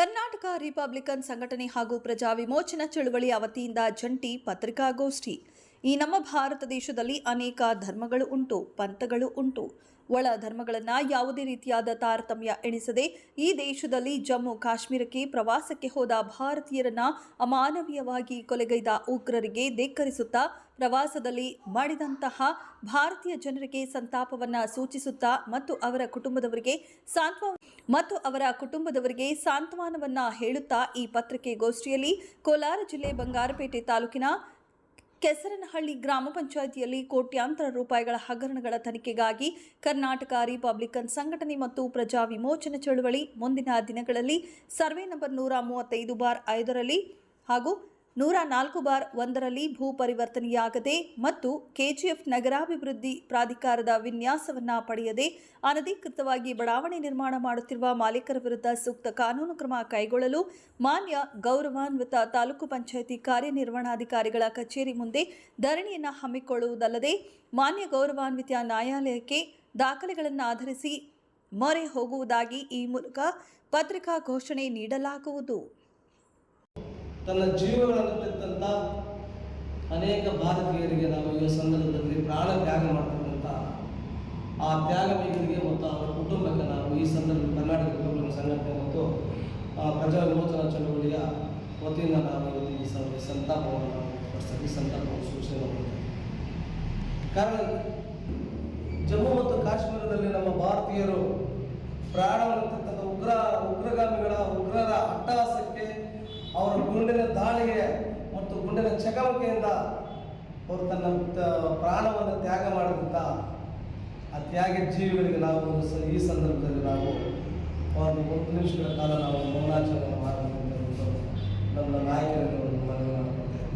Karnataka Republican ಸಂಘಟನೆ ಹಾಗೂ ಪ್ರಜಾ ವಿಮೋಚನಾ ಚಳುವಳಿ ಅವತಿಯಿಂದ ಜಂಟಿ ಪತ್ರಿಕಾಗೋಷ್ಠಿ. ಈ ನಮ್ಮ ಭಾರತ ದೇಶದಲ್ಲಿ ಅನೇಕ ಧರ್ಮಗಳು ಉಂಟು, ಪಂಥಗಳು ಉಂಟು. ಒಳ ಧರ್ಮಗಳನ್ನು ಯಾವುದೇ ರೀತಿಯಾದ ತಾರತಮ್ಯ ಎಣಿಸದೆ ಈ ದೇಶದಲ್ಲಿ ಜಮ್ಮು ಕಾಶ್ಮೀರಕ್ಕೆ ಪ್ರವಾಸಕ್ಕೆ ಹೋದ ಭಾರತೀಯರನ್ನ ಅಮಾನವೀಯವಾಗಿ ಕೊಲೆಗೈದ ಉಗ್ರರಿಗೆ ಧಿಕ್ಕರಿಸುತ್ತಾ ಪ್ರವಾಸದಲ್ಲಿ ಮಾಡಿದಂತಹ ಭಾರತೀಯ ಜನರಿಗೆ ಸಂತಾಪವನ್ನ ಸೂಚಿಸುತ್ತಾ ಮತ್ತು ಅವರ ಕುಟುಂಬದವರಿಗೆ ಸಾಂತ್ವ ಮತ್ತು ಅವರ ಕುಟುಂಬದವರಿಗೆ ಸಾಂತ್ವನವನ್ನ ಹೇಳುತ್ತಾ ಈ ಪತ್ರಿಕೆಗೋಷ್ಠಿಯಲ್ಲಿ ಕೋಲಾರ ಜಿಲ್ಲೆ ಬಂಗಾರಪೇಟೆ ತಾಲೂಕಿನ ಕೆಸರನಹಳ್ಳಿ ಗ್ರಾಮ ಪಂಚಾಯಿತಿಯಲ್ಲಿ ಕೋಟ್ಯಾಂತರ ರೂಪಾಯಿಗಳ ಹಗರಣಗಳ ತನಿಖೆಗಾಗಿ ಕರ್ನಾಟಕ ರಿಪಬ್ಲಿಕನ್ ಸಂಘಟನೆ ಮತ್ತು ಪ್ರಜಾ ವಿಮೋಚನಾ ಚಳುವಳಿ ಮುಂದಿನ ದಿನಗಳಲ್ಲಿ ಸರ್ವೆ ನಂಬರ್ ನೂರ ಮೂವತ್ತೈದು ಬಾರ್ ಐದರಲ್ಲಿ ಹಾಗೂ ನೂರ ನಾಲ್ಕು ಬಾರ್ ಒಂದರಲ್ಲಿ ಭೂ ಪರಿವರ್ತನೆಯಾಗದೆ ಮತ್ತು ಕೆಜಿಎಫ್ ನಗರಾಭಿವೃದ್ಧಿ ಪ್ರಾಧಿಕಾರದ ವಿನ್ಯಾಸವನ್ನ ಪಡೆಯದೆ ಅನಧಿಕೃತವಾಗಿ ಬಡಾವಣೆ ನಿರ್ಮಾಣ ಮಾಡುತ್ತಿರುವ ಮಾಲೀಕರ ವಿರುದ್ಧ ಸೂಕ್ತ ಕಾನೂನು ಕ್ರಮ ಕೈಗೊಳ್ಳಲು ಮಾನ್ಯ ಗೌರವಾನ್ವಿತ ತಾಲೂಕು ಪಂಚಾಯಿತಿ ಕಾರ್ಯನಿರ್ವಹಣಾಧಿಕಾರಿಗಳ ಕಚೇರಿ ಮುಂದೆ ಧರಣಿಯನ್ನು ಹಮ್ಮಿಕೊಳ್ಳುವುದಲ್ಲದೆ ಮಾನ್ಯ ಗೌರವಾನ್ವಿತ ನ್ಯಾಯಾಲಯಕ್ಕೆ ದಾಖಲೆಗಳನ್ನು ಆಧರಿಸಿ ಮೊರೆ ಹೋಗುವುದಾಗಿ ಈ ಮೂಲಕ ಪತ್ರಿಕಾ ಘೋಷಣೆ ನೀಡಲಾಗುವುದು. ತನ್ನ ಜೀವಗಳನ್ನು ತೆತ್ತಂತ ಅನೇಕ ಭಾರತೀಯರಿಗೆ ನಾವು ಈ ಸಂದರ್ಭದಲ್ಲಿ ಪ್ರಾಣ ತ್ಯಾಗ ಮಾಡ್ತಕ್ಕಂಥ ಆ ತ್ಯಾಗವೀರಿಗೆ ಮತ್ತು ಅವರ ಕುಟುಂಬಕ್ಕೆ ನಾವು ಈ ಸಂದರ್ಭದಲ್ಲಿ ಕರ್ನಾಟಕ ಕುಟುಂಬ ಸಂಘಟನೆ ಮತ್ತು ಪ್ರಜಾ ವಿಮೋಚನಾ ಚಳುವಳಿಯ ವತಿಯಿಂದ ನಾವು ಈ ಸಂತಾಪವನ್ನು ನಾವು ಈ ಸಂತಾಪವನ್ನು ಸೂಚನೆ ಕಾರಣ, ಜಮ್ಮು ಮತ್ತು ಕಾಶ್ಮೀರದಲ್ಲಿ ನಮ್ಮ ಭಾರತೀಯರು ಪ್ರಾಣವನ್ನು ತೆತ್ತಂಥ ಉಗ್ರ, ಉಗ್ರಗಾಮಿಗಳ, ಉಗ್ರರ ಅಟ್ಟಹಾಸಕ್ಕೆ ಅವರ ಗುಂಡಿನ ದಾಳಿಗೆ ಮತ್ತು ಗುಂಡಿನ ಚಕಮಕಿಯಿಂದ ಅವರು ತನ್ನ ಪ್ರಾಣವನ್ನು ತ್ಯಾಗ ಮಾಡಿದಂಥ ಆ ತ್ಯಾಗ ಜೀವಿಗಳಿಗೆ ನಾವು ಈ ಸಂದರ್ಭದಲ್ಲಿ ನಾವು ಒಂದು ಒಂದು ನಿಮಿಷಗಳ ಕಾಲ ನಾವು ಮೌನಾಚರಣೆ ಮಾಡಬೇಕು ನಮ್ಮ ನಾಯಕರಿಗೆ ಒಂದು ಮನವಿ ಮಾಡಿಕೊಳ್ತೇವೆ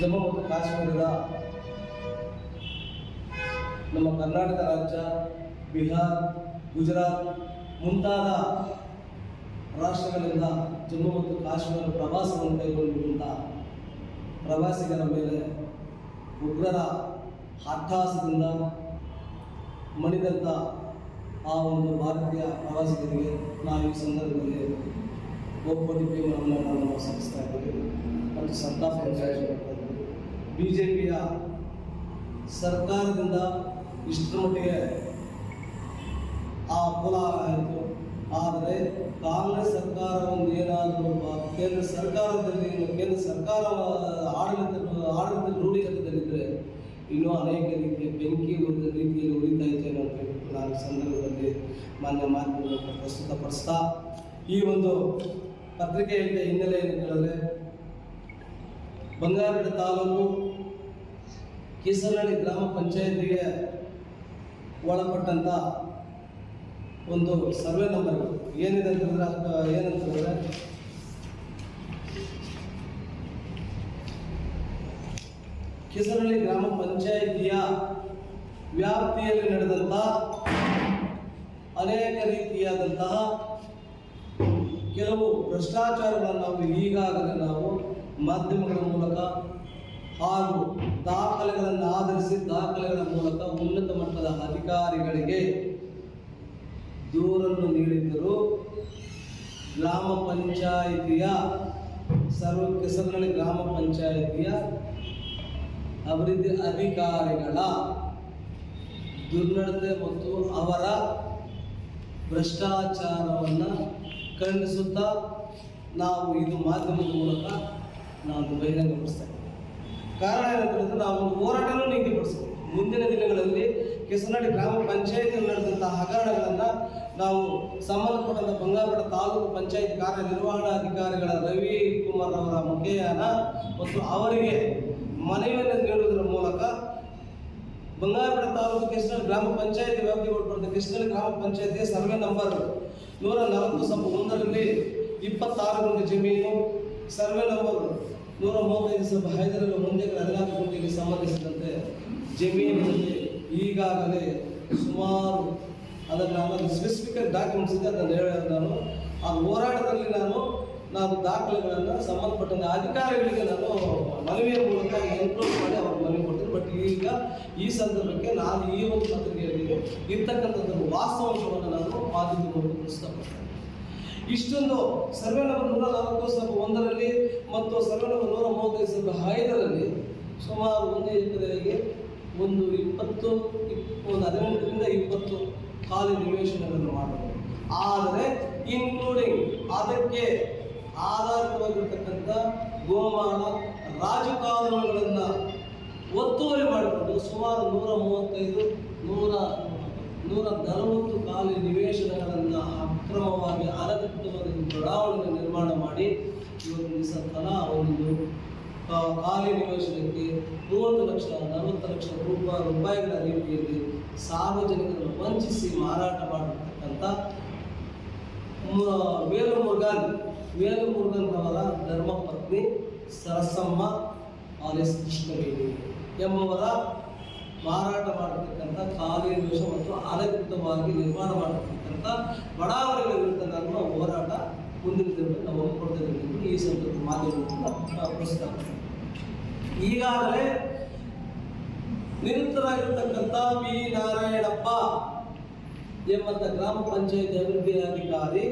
ಜಮ್ಮು ಮತ್ತು ಕಾಶ್ಮೀರದ ನಮ್ಮ ಕರ್ನಾಟಕ ರಾಜ್ಯ, ಬಿಹಾರ್, ಗುಜರಾತ್ ಮುಂತಾದ ರಾಷ್ಟ್ರಗಳಿಂದ ಜಮ್ಮು ಮತ್ತು ಕಾಶ್ಮೀರ ಪ್ರವಾಸವನ್ನು ಕೈಗೊಂಡಿರುವಂಥ ಪ್ರವಾಸಿಗರ ಮೇಲೆ ಉಗ್ರರ ಅಟ್ಟಹಾಸದಿಂದ ಮಣಿದಂಥ ಆ ಒಂದು ಭಾರತೀಯ ಪ್ರವಾಸಿಗರಿಗೆ ನಾವು ಈ ಸಂದರ್ಭದಲ್ಲಿ ಒಪ್ಪಡಿಕೆಯನ್ನು ನಾವು ಸಲ್ಲಿಸ್ತಾ ಇದ್ದೀವಿ. ಮತ್ತು ಸಂತಾಪ ಬಿ ಜೆ ಪಿಯ ಸರ್ಕಾರದಿಂದ ಇಷ್ಟರ ಮಟ್ಟಿಗೆ ಆ ಕೋಲಾರ ಆಯಿತು. ಆದರೆ ಕಾಂಗ್ರೆಸ್ ಸರ್ಕಾರ ಒಂದು ಏನಾದರೂ ಕೇಂದ್ರ ಸರ್ಕಾರದಲ್ಲಿ ಕೇಂದ್ರ ಸರ್ಕಾರ ಆಡಳಿತ ಆಡಳಿತ ರೂಢಿಗತದಲ್ಲಿದ್ದರೆ ಇನ್ನೂ ಅನೇಕ ರೀತಿಯ ಬೆಂಕಿ ಉರಿದ ರೀತಿಯಲ್ಲಿ ಇದೆ ಅಂತ ಹೇಳ್ಬಿಟ್ಟು ನಾನು ಸಂದರ್ಭದಲ್ಲಿ ಮಾನ್ಯ ಮಾಧ್ಯಮಗಳನ್ನು ಪ್ರಸ್ತುತಪಡಿಸ್ತಾ ಈ ಒಂದು ಪತ್ರಿಕೆಯಲ್ಲಿ ಹಿನ್ನೆಲೆ ಏನು ಕೇಳಿದ್ರೆ ಬಂಗಾರಪೇಟೆ ತಾಲೂಕು ಕೀಸರಹಳ್ಳಿ ಗ್ರಾಮ ಪಂಚಾಯತಿಗೆ ಒಳಪಟ್ಟಂತ ಒಂದು ಸರ್ವೆ ನಂಬರ್ ಏನಿದೆ ಅಂತಂದ್ರೆ ಏನಂತಂದ್ರೆ, ಕೇಸರಹಳ್ಳಿ ಗ್ರಾಮ ಪಂಚಾಯಿತಿಯ ವ್ಯಾಪ್ತಿಯಲ್ಲಿ ನಡೆದಂತಹ ಅನೇಕ ರೀತಿಯಾದಂತಹ ಕೆಲವು ಭ್ರಷ್ಟಾಚಾರಗಳನ್ನು ನಾವು ಈಗಾಗಲೇ ನಾವು ಮಾಧ್ಯಮಗಳ ಮೂಲಕ ಹಾಗೂ ದಾಖಲೆಗಳನ್ನು ಆಧರಿಸಿ ದಾಖಲೆಗಳ ಮೂಲಕ ಉನ್ನತ ಮಟ್ಟದ ಅಧಿಕಾರಿಗಳಿಗೆ ದೂರನ್ನು ನೀಡಿದ್ದರು. ಗ್ರಾಮ ಪಂಚಾಯಿತಿಯ ಸರ್ವ ಕೆಸರಿನಲ್ಲಿ ಗ್ರಾಮ ಪಂಚಾಯಿತಿಯ ಅಭಿವೃದ್ಧಿ ಅಧಿಕಾರಿಗಳ ದುರ್ನಡತೆ ಮತ್ತು ಅವರ ಭ್ರಷ್ಟಾಚಾರವನ್ನು ಖಂಡಿಸುತ್ತಾ ನಾವು ಇದು ಮಾಧ್ಯಮದ ಮೂಲಕ ನಾವು ಬಹಿರಂಗಪಡಿಸ್ತಾ ಇದ್ದೀವಿ ಕಾರಣ ಏನಂತ ನಾವು ಹೋರಾಟನೂ ನಿಗದಿಪಡಿಸ್ತೀವಿ ಮುಂದಿನ ದಿನಗಳಲ್ಲಿ ಕೆಸನಾಡಿ ಗ್ರಾಮ ಪಂಚಾಯತಿಯಲ್ಲಿ ನಡೆದಂತಹ ಹಗರಣಗಳನ್ನು ನಾವು ಸಂಬಂಧಪಟ್ಟಂತ ಬಂಗಾರಪೇಟೆ ತಾಲೂಕು ಪಂಚಾಯತ್ ಕಾರ್ಯನಿರ್ವಹಣಾಧಿಕಾರಿಗಳ ರವಿ ಕುಮಾರ್ ಅವರ ಮುಖೇಯನ ಮತ್ತು ಅವರಿಗೆ ಮನವಿಯನ್ನು ನೀಡುವುದರ ಮೂಲಕ ಬಂಗಾರಪೇಟೆ ತಾಲೂಕು ಕೃಷ್ಣ ಗ್ರಾಮ ಪಂಚಾಯತಿ ವ್ಯಾಪ್ತಿಗೆ ಒಳಪಡುತ್ತೆ ಕೃಷ್ಣ ಗ್ರಾಮ ಪಂಚಾಯತಿಯ ಸರ್ವೆ ನಂಬರ್ ನೂರ ನಲವತ್ತು ಸಬ್ ಒಂದರಲ್ಲಿ ಇಪ್ಪತ್ತಾರು ಜಮೀನು, ಸರ್ವೆ ನಂಬರ್ ನೂರ ಮೂವತ್ತೈದು ದಿವಸ ಐದರಲ್ಲಿ ಮುಂದೆ ಹದಿನಾಲ್ಕು ಕೋಟಿಗೆ ಸಂಬಂಧಿಸಿದಂತೆ ಜಮೀನಿನಲ್ಲಿ ಈಗಾಗಲೇ ಸುಮಾರು ಅದನ್ನು ನಾನು ಸ್ಪೆಸಿಫಿಕ್ ಡಾಕ್ಯುಮೆಂಟ್ಸ್ ಇದೆ, ಅದನ್ನು ಹೇಳ ನಾನು. ಆ ಹೋರಾಟದಲ್ಲಿ ನಾನು ನಾನು ದಾಖಲೆಗಳನ್ನು ಸಂಬಂಧಪಟ್ಟ ಅಧಿಕಾರಿಗಳಿಗೆ ನಾನು ಮನವಿಯ ಮೂಲಕ ಎನ್ಕ್ಲೋಸ್ ಮಾಡಿ ಅವ್ರಿಗೆ ಮನವಿ ಕೊಡ್ತೀನಿ. ಬಟ್ ಈಗ ಈ ಸಂದರ್ಭಕ್ಕೆ ನಾನು ಈ ಒಂದು ಪತ್ರಿಕೆಯಲ್ಲಿ ಇರ್ತಕ್ಕಂಥದ್ದು ವಾಸ್ತವಾಂಶವನ್ನು ನಾನು ಮಾಧ್ಯಮಗಳು ಇಷ್ಟೊಂದು ಸರ್ವೆ ನಂಬರ್ ನೂರ ನಾಲ್ಕು ಒಂದರಲ್ಲಿ ನೂರ ಮೂವತ್ತೈದು ಐದರಲ್ಲಿ ಸುಮಾರು ಒಂದು ಎಕರೆಗೆ ಒಂದು ಇಪ್ಪತ್ತು ಇಪ್- ಒಂದು ಹದಿನೆಂಟರಿಂದ ಇಪ್ಪತ್ತು ಖಾಲಿ ನಿವೇಶನಗಳನ್ನು ಮಾಡಬಹುದು. ಆದರೆ ಇನ್ಕ್ಲೂಡಿಂಗ್ ಅದಕ್ಕೆ ಆಧಾರಿತವಾಗಿರ್ತಕ್ಕಂಥ ಗೋಮಾನ ರಾಜಕಾನೂನುಗಳನ್ನು ಒತ್ತುವರಿ ಮಾಡಿಕೊಂಡು ಸುಮಾರು ನೂರ ಮೂವತ್ತೈದು, ನೂರ ನೂರ ನಲವತ್ತು ಖಾಲಿ ನಿವೇಶನಗಳನ್ನು ಅಕ್ರಮವಾಗಿ ಅನಧಿಕೃತವಾಗಿ ಬಡಾವಣೆ ನಿರ್ಮಾಣ ಮಾಡಿ ಇವತ್ತು ತಲಾ ಒಂದು ನಿವೇಶನಕ್ಕೆ ಮೂವತ್ತು ಲಕ್ಷ, ನಲವತ್ತು ಲಕ್ಷ ರೂಪಾಯಿ ರೂಪಾಯಿಗಳ ರೀತಿಯಲ್ಲಿ ಸಾರ್ವಜನಿಕರನ್ನು ವಂಚಿಸಿ ಮಾರಾಟ ಮಾಡತಕ್ಕಂಥ ವೇಲು ಮುರುಗನ್ ವೇಲು ಮುರುಗನ್ ಅವರ ಧರ್ಮಪತ್ನಿ ಸರಸಮ್ಮ ಆಲಿಸ್ ಕೃಷ್ಣವೇಣಿ ಎಂಬುವರ ಮಾರಾಟ ಮಾಡತಕ್ಕಂಥ ನಿವೇಶ ಮತ್ತು ಅನಧಿಕೃತವಾಗಿ ನಿರ್ಮಾಣ ಮಾಡತಕ್ಕಂಥ ಬಡಾವಣೆಗಳ ವಿರುದ್ಧ ನನ್ನ ಹೋರಾಟ ದಿನದಲ್ಲಿ ನಾವು ಈ ಸಂದರ್ಭ ಮಾಧ್ಯಮದಿಂದ ಪ್ರಸ್ತುತ ಈಗಾಗಲೇ ನಿರತರಾಗಿರ್ತಕ್ಕಂಥ ಪಿ ನಾರಾಯಣಪ್ಪ ಎಂಬಂತ ಗ್ರಾಮ ಪಂಚಾಯತ್ ಅಭಿವೃದ್ಧಿ ಅಧಿಕಾರಿ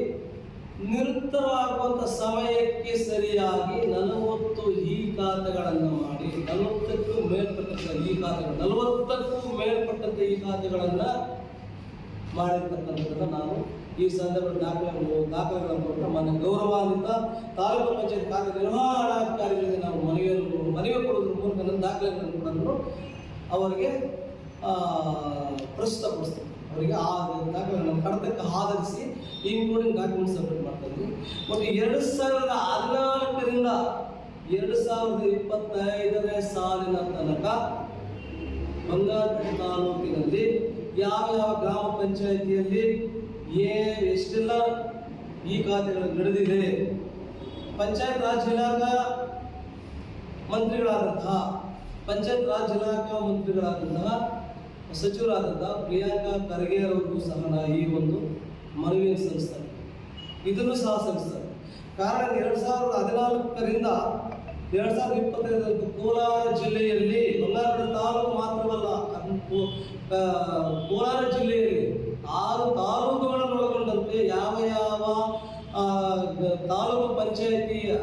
ನಿರಂತರವಾಗುವಂತ ಸಮಯಕ್ಕೆ ಸರಿಯಾಗಿ ನಲವತ್ತು ಈ ಖಾತೆಗಳನ್ನು ಮಾಡಿ, ನಲವತ್ತಕ್ಕೂ ಮೇಲ್ಪಟ್ಟಂಥ ಈ ಖಾತೆಗಳು, ನಲವತ್ತಕ್ಕೂ ಮೇಲ್ಪಟ್ಟಂಥ ಈ ಖಾತೆಗಳನ್ನು ಮಾಡಿರ್ತಕ್ಕಂಥದ್ದನ್ನು ನಾನು ಈ ಸಂದರ್ಭದಲ್ಲಿ ದಾಖಲೆ ದಾಖಲೆಗಳನ್ನು ಕೊಟ್ಟು ನಮ್ಮ ಗೌರವಾನ್ವಿತ ತಾಲೂಕು ಪಂಚಾಯತ್ ಕಾರ್ಯನಿರ್ವಹಣಾಧಿಕಾರಿಗಳಿಗೆ ನಾವು ಮನವಿಯನ್ನು ಮನವಿ ಕೊಡೋದ್ರ ಮೂಲಕ ನನ್ನ ದಾಖಲೆಗಳನ್ನು ನಾನು ಅವರಿಗೆ ಆ, ಪ್ರಸ್ತುತಪಡಿಸ್ತೀನಿ. ಅವರಿಗೆ ಆ ದಾಖಲೆಗಳನ್ನು ಕಡತಕ್ಕೆ ಆಧರಿಸಿ ಇನ್ಕ್ಲೂಡಿಂಗ್ ಡಾಕ್ಯುಮೆಂಟ್ ಸಬ್ಮಿಟ್ ಮಾಡ್ತಾ ಇದ್ವಿ ಮತ್ತು ಎರಡು ಸಾವಿರದ ಹದಿನಾಲ್ಕರಿಂದ ಎರಡು ಸಾವಿರದ ಇಪ್ಪತ್ತೈದನೇ ಸಾಲಿನ ತನಕ ಬಂಗಾರಪೇಟೆ ತಾಲೂಕಿನಲ್ಲಿ ಯಾವ ಯಾವ ಗ್ರಾಮ ಪಂಚಾಯಿತಿಯಲ್ಲಿ ಏ ಎಷ್ಟೆಲ್ಲ? ಈ ಖಾತೆಗಳು ನಡೆದಿದೆ. ಪಂಚಾಯತ್ ರಾಜ್ ಇಲಾಖಾ ಮಂತ್ರಿಗಳಾದಂತಹ, ಪಂಚಾಯತ್ ರಾಜ್ ಇಲಾಖಾ ಮಂತ್ರಿಗಳಾದಂತಹ, ಸಚಿವರಾದಂತಹ ಪ್ರಿಯಾಂಕಾ ಖರ್ಗೆ ಅವರಿಗೂ ಸಹ ಈ ಒಂದು ಮನವಿಯನ್ನು ಸಲ್ಲಿಸ್ತಾರೆ ಇದನ್ನು ಸಹ ಸಲ್ಲಿಸ್ತಾರೆ ಕಾರಣ ಎರಡು ಸಾವಿರದ ಹದಿನಾಲ್ಕರಿಂದ ಎರಡು ಸಾವಿರದ ಇಪ್ಪತ್ತೈದರಂದು ಕೋಲಾರ ಜಿಲ್ಲೆಯಲ್ಲಿ, ಬಂಗಾರಪೇಟೆ ತಾಲೂಕು ಮಾತ್ರವಲ್ಲ ಕೋಲಾರ ಜಿಲ್ಲೆಯಲ್ಲಿ ಆರು ತಾಲೂಕುಗಳನ್ನು ಒಳಗೊಂಡಂತೆ ಯಾವ ಯಾವ ತಾಲೂಕು ಪಂಚಾಯಿತಿಯ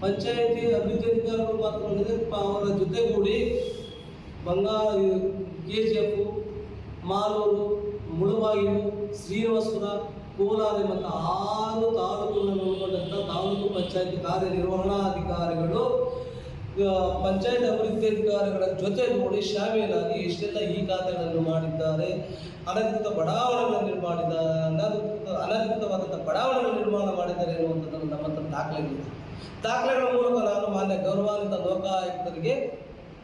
ಪಂಚಾಯಿತಿ ಅಭಿವೃದ್ಧಿ ಅಧಿಕಾರಿಗಳು ಮಾತ್ರವಲ್ಲದೆ ಅವರ ಜೊತೆಗೂಡಿ ಬಂಗಾರ K G F Malur Mulbagal Srinivaspur, Kolar ಮತ್ತು ಆರು ತಾಲೂಕುಗಳನ್ನು ಒಳಗೊಂಡಂಥ ತಾಲೂಕು ಪಂಚಾಯತಿ ಕಾರ್ಯನಿರ್ವಹಣಾಧಿಕಾರಿಗಳು ಪಂಚಾಯತ್ ಅಭಿವೃದ್ಧಿ ಅಧಿಕಾರಿಗಳ ಜೊತೆಗೂಡಿ ಶಾಮೀಲಾಗಿ ಇಷ್ಟೆಲ್ಲ ಈ ಖಾತೆಗಳನ್ನು ಮಾಡಿದ್ದಾರೆ, ಅನಧಿಕೃತ ಬಡಾವಣೆಗಳನ್ನು ನಿರ್ಮಾಣ ಅನಧಿಕೃತ ಅನಧಿಕೃತವಾದಂಥ ಬಡಾವಣೆಗಳನ್ನು ನಿರ್ಮಾಣ ಮಾಡಿದ್ದಾರೆ ಎನ್ನುವಂಥದ್ದನ್ನು ನಮ್ಮ ಹತ್ರ ದಾಖಲೆಗಳಿದೆ ದಾಖಲೆಗಳ ಮೂಲಕ ನಾನು ಮಾನ್ಯ ಗೌರವಾನ್ವಿತ ಲೋಕಾಯುಕ್ತರಿಗೆ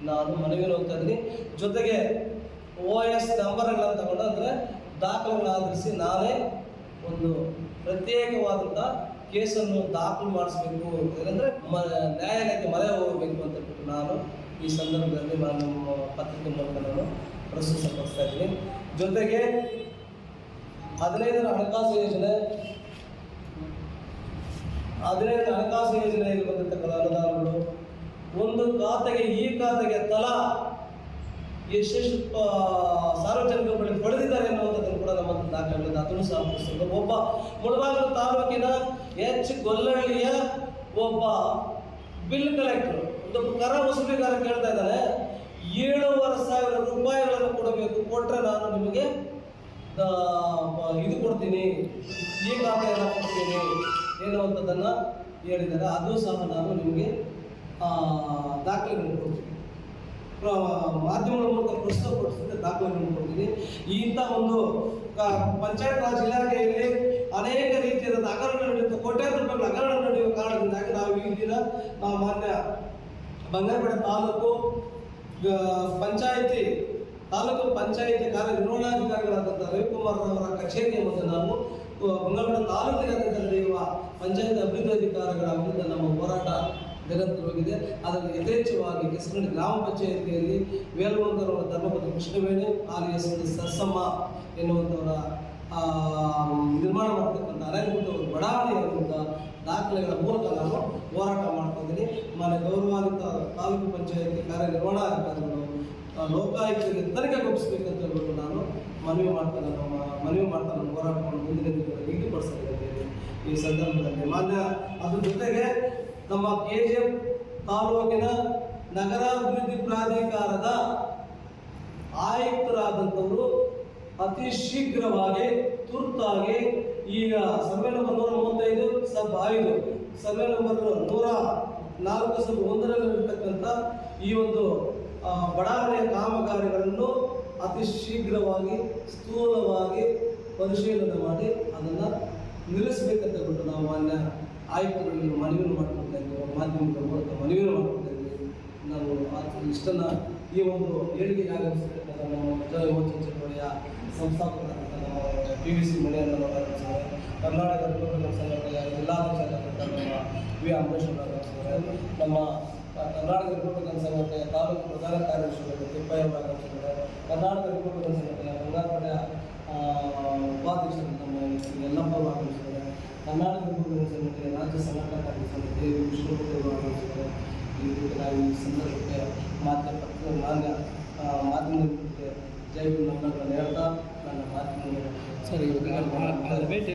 ನಾನು ಮನವಿ ಹೋಗ್ತಾ ಇದ್ದೀನಿ. ಜೊತೆಗೆ ಒ ಎಸ್ ನಂಬರ್ಗಳನ್ನು ತಗೊಂಡು ಅಂದರೆ ದಾಖಲೆಗಳನ್ನು ಆಧರಿಸಿ ನಾನೇ ಒಂದು ಪ್ರತ್ಯೇಕವಾದಂಥ ಕೇಸನ್ನು ದಾಖಲು ಮಾಡಿಸ್ಬೇಕು. ಅಂತ ಮ ನ್ಯಾಯಾಲಯಕ್ಕೆ ಮನೆ ಹೋಗಬೇಕು ಅಂತ ಹೇಳ್ಬಿಟ್ಟು ನಾನು ಈ ಸಂದರ್ಭದಲ್ಲಿ ನಾನು ಪತ್ರಿಕೆ ಮೂಲಕ ನಾನು ಪ್ರಸ್ತುತಪಡಿಸ್ತಾ ಇದ್ದೀನಿ ಜೊತೆಗೆ ಹದಿನೈದರ ಹಣಕಾಸು ಯೋಜನೆ, ಹದಿನೈದರ ಹಣಕಾಸು ಯೋಜನೆಯಲ್ಲಿ ಬಂದಿರ್ತಕ್ಕಂಥ ಅನುದಾನಗಳು ಒಂದು ಖಾತೆಗೆ, ಈ ಖಾತೆಗೆ ತಲಾ ಎಷ್ಟೆಷ್ಟು ಸಾರ್ವಜನಿಕರು ಪಡೆದಿದ್ದಾರೆ ಅನ್ನುವಂಥದ್ದನ್ನು ಕೂಡ ನಮ್ಮ ದಾಖಲೆಗಳಿಂದ ಅದನ್ನು ಸಹ ಒಬ್ಬ ಮುಳಬಾಗಿಲು ತಾಲೂಕಿನ ಎಚ್ ಗೊಲ್ಲಹಳ್ಳಿಯ ಒಬ್ಬ ಬಿಲ್ ಕಲೆಕ್ಟರ್ ಒಂದು ಕರ ವಸೂಲಿಗಾರ ಕೇಳ್ತಾ ಇದ್ದಾರೆ ಏಳುವರೆ ಸಾವಿರ ರೂಪಾಯಿಗಳನ್ನು ಕೊಡಬೇಕು ಕೊಟ್ಟರೆ ನಾನು ನಿಮಗೆ ಇದು ಕೊಡ್ತೀನಿ, ಈ ಖಾತೆಯನ್ನು ಕೊಡ್ತೀನಿ ಎನ್ನುವಂಥದ್ದನ್ನು ಹೇಳಿದ್ದಾರೆ. ಅದು ಸಹ ನಾನು ನಿಮಗೆ ದಾಖಲೆಗಳನ್ನು ಕೊಡ್ತೀನಿ ಮಾಧ್ಯಮಗಳ ಮೂಲಕ ಪ್ರಸ್ತುತಪಡಿಸಿದ್ರೆ ದಾಖಲೆಗಳನ್ನು ಕೊಡ್ತೀನಿ ಇಂಥ ಒಂದು ಪಂಚಾಯತ್ ರಾಜ್ ಇಲಾಖೆಯಲ್ಲಿ ಅನೇಕ ರೀತಿಯಾದ ಹಗರಣ ನಡೆಯುತ್ತೆ ಕೋಟ್ಯಾಂತರ ರೂಪಾಯಿ ಹಗರಣ ನಡೆಯುವ ಕಾರಣದಿಂದಾಗಿ ನಾವು ಈ ದಿನ ನಾವು ಮಾನ್ಯ ಬಂಗಾರಪೇಟೆ ತಾಲೂಕು ಪಂಚಾಯಿತಿ ತಾಲೂಕು ಪಂಚಾಯಿತಿ ಕಾರ್ಯನಿರ್ವಹಣಾಧಿಕಾರಿಗಳಾದಂಥ ರವಿಕುಮಾರ್ ಅವರ ಕಚೇರಿಯ ಮುಂದೆ ನಾವು ಬಂಗಾರಪೇಟೆ ತಾಲೂಕಿನಾದ್ಯಂತ ನಡೆಯುವ ಪಂಚಾಯತ್ ಅಭಿವೃದ್ಧಿ ಅಧಿಕಾರಿಗಳ ವಿರುದ್ಧ ನಮ್ಮ ಹೋರಾಟ ನಿರಂತರವಾಗಿದೆ. ಅದನ್ನು ಯಥೇಚ್ಛವಾಗಿ ಕೆಸರಳ್ಳಿ ಗ್ರಾಮ ಪಂಚಾಯಿತಿಯಲ್ಲಿ ವೇಲ್ವಂತರವರ ಧರ್ಮಪತಿ ಕೃಷ್ಣವೇಣಿ ಆಲಿಯಸ್ ಸರ್ಸಮ್ಮ ಎನ್ನುವಂಥವರ ನಿರ್ಮಾಣ ಮಾಡ್ತಕ್ಕಂಥ ಅರಣ್ಯ ವಿರುದ್ಧ ದಾಖಲೆಗಳ ಮೂಲಕ ನಾನು ಹೋರಾಟ ಮಾನ್ಯ ಗೌರವಾನ್ವಿತ ತಾಲೂಕು ಪಂಚಾಯತಿ ಕಾರ್ಯನಿರ್ವಹಣಾಧಿಕಾರಿಗಳು ಲೋಕಾಯುಕ್ತರಿಗೆ ಹೇಳ್ಬಿಟ್ಟು ನಾನು ಮನವಿ ಮಾಡ್ತಾ ನಮ್ಮ ಮನವಿ ಮಾಡ್ತಾ ನಾನು ಹೋರಾಟವನ್ನು ಮುಂದಿನ ದಿನಗಳಲ್ಲಿ ಈಡುಪಡಿಸ್ತಾ ಇದ್ದೇನೆ ಈ ಸಂದರ್ಭದಲ್ಲಿ ಮಾನ್ಯ, ಅದ್ರ ಜೊತೆಗೆ ನಮ್ಮ ಕೆ ಜಿ ಎಫ್ ತಾಲೂಕಿನ ನಗರಾಭಿವೃದ್ಧಿ ಪ್ರಾಧಿಕಾರದ ಆಯುಕ್ತರಾದಂಥವರು ಅತಿ ಶೀಘ್ರವಾಗಿ ತುರ್ತಾಗಿ ಈಗ ಸರ್ವೆ ನಂಬರ್ ನೂರ ಮೂವತ್ತೈದು, ಸಬ್ ಐದು, ಸರ್ವೆ ನಂಬರ್ ನೂರ ನಾಲ್ಕು ಸಬ್ ಒಂದರಲ್ಲಿರ್ತಕ್ಕಂಥ ಈ ಒಂದು ಬಡಾವಣೆಯ ಕಾಮಗಾರಿಗಳನ್ನು ಅತಿ ಶೀಘ್ರವಾಗಿ, ಸ್ಥೂಲವಾಗಿ ಪರಿಶೀಲನೆ ಮಾಡಿ ಅದನ್ನು ನಿಲ್ಲಿಸಬೇಕಂತ ನಾವು ಮಾನ್ಯ ಆಯುಕ್ತರಲ್ಲಿ ಮನವಿ ಮಾಡ್ಕೊಳ್ತಾ ಇದ್ದೀವಿ ಮಾಧ್ಯಮದ ಮೂಲಕ ಮನವಿಯನ್ನು ಮಾಡ್ಕೊಳ್ತಾ ಇದ್ದೀವಿ ನಾವು ಇಷ್ಟನ್ನ ಈ ಒಂದು ಹೇಳಿಕೆಗೆ ಆಗಮಿಸಿರ್ತಕ್ಕಂಥ ನಮ್ಮ ಪ್ರಜಾ ವಿಮೋಚನೆ ಚಳವಳಿಯ ಸಂಸ್ಥಾಪಕರಾದಂಥ ನಮ್ಮ ಪಿ ವಿ ಸಿ ಆಗಮಿಸಿದ್ದಾರೆ ಕರ್ನಾಟಕ ಸಂಘಟನೆಯ ಜಿಲ್ಲಾಧ್ಯಕ್ಷರಾದಂಥ ನಮ್ಮ ವಿ. ಆಗಮಿಸಿದ್ದಾರೆ ನಮ್ಮ ಕರ್ನಾಟಕ ರಿಪಬ್ಲಿಕನ್ ಸಂಘಟನೆಯ ತಾಲೂಕು ಪ್ರಧಾನ ಕಾರ್ಯದರ್ಶಿಗಳು ತಿಪ್ಪಯ್ಯ ಕಾರ್ಯದರ್ಶಿಗಳು ಕರ್ನಾಟಕ ರಿಪಬ್ಲಿಕನ್ ಸಂಘಟನೆಯ ಬಂಗಾರಪೇಟೆಯ ಆ, ಉಪಾಧ್ಯಕ್ಷರು ನಮ್ಮ ಯಲ್ಲಪ್ಪ ಆಗಮಿಸಿದ್ದಾರೆ ಕರ್ನಾಟಕ ರಿಪಬ್ಲಿಕನ್ ಸಂಘಟನೆಯ ರಾಜ್ಯ ಸಂಘಟನಾ ಕಾರ್ಯದರ್ಶಿ ಕೆ ಭಾಗವಹಿಸಿದ್ದಾರೆ ರೀತಿ ನಾವು ಈ ಸಂದರ್ಭಕ್ಕೆ ಮಾಧ್ಯಮ ಪತ್ರ ಮಾನ್ಯ ಆ, ಮಾಧ್ಯಮದ ಜೈ ನಮ್ಮನ್ನು ಹೇಳ್ತಾ ನನ್ನ ಮಾಧ್ಯಮ ಸರಿ